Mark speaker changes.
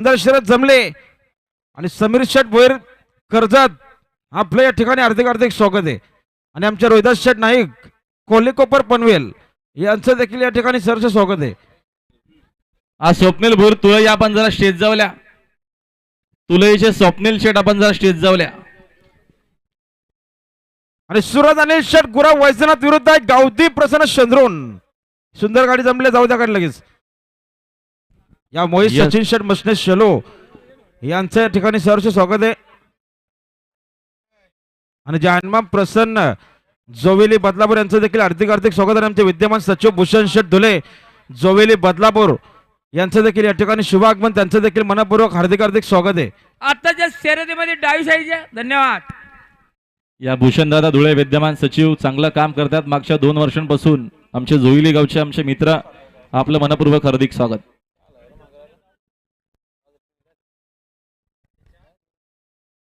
Speaker 1: सुंदर शरद जमले. आणि समीर शेठ भोईर कर्जत. आपलं या ठिकाणी हार्दिक हार्दिक स्वागत आहे. आणि आमचे रोहिदास शेठ नाईक कोल्हेकोपर पनवेल यांचं देखील या ठिकाणी सरचं स्वागत आहे.
Speaker 2: आज स्वप्नील भोर तुळई आपण जरा स्टेज जावल्या तुळईचे स्वप्नील शेट आपण जरा स्टेज जावल्या
Speaker 1: आणि सुरत अनिल शेठ गुरा वैजनाथ विरुद्ध आहे गावदी प्रसन्न चंद्रोन सुंदर गाडी जमले जाऊ द्या लगेच. या मोहित
Speaker 2: Yes.
Speaker 1: सचिन शेठ मसने शेलो यांचं या ठिकाणी सहर्ष स्वागत आहे. आणि जान्मा प्रसन्न जोवेली बदलापूर यांचं देखील हार्दिक हार्दिक स्वागत आहे. आमचे विद्यमान सचिव भूषण शेठ धुले जोवेली बदलापूर यांचं देखील या ठिकाणी शुभागमन त्यांचं देखील मनपूर्वक हार्दिक हार्दिक स्वागत आहे.
Speaker 3: आताच्या शर्यतीमध्ये डावी साईडच्या धन्यवाद.
Speaker 2: या भूषणदादा धुळे विद्यमान सचिव चांगलं काम करतात मागच्या दोन वर्षांपासून. आमचे जोईली गावचे आमचे मित्र आपलं मनपूर्वक हार्दिक स्वागत.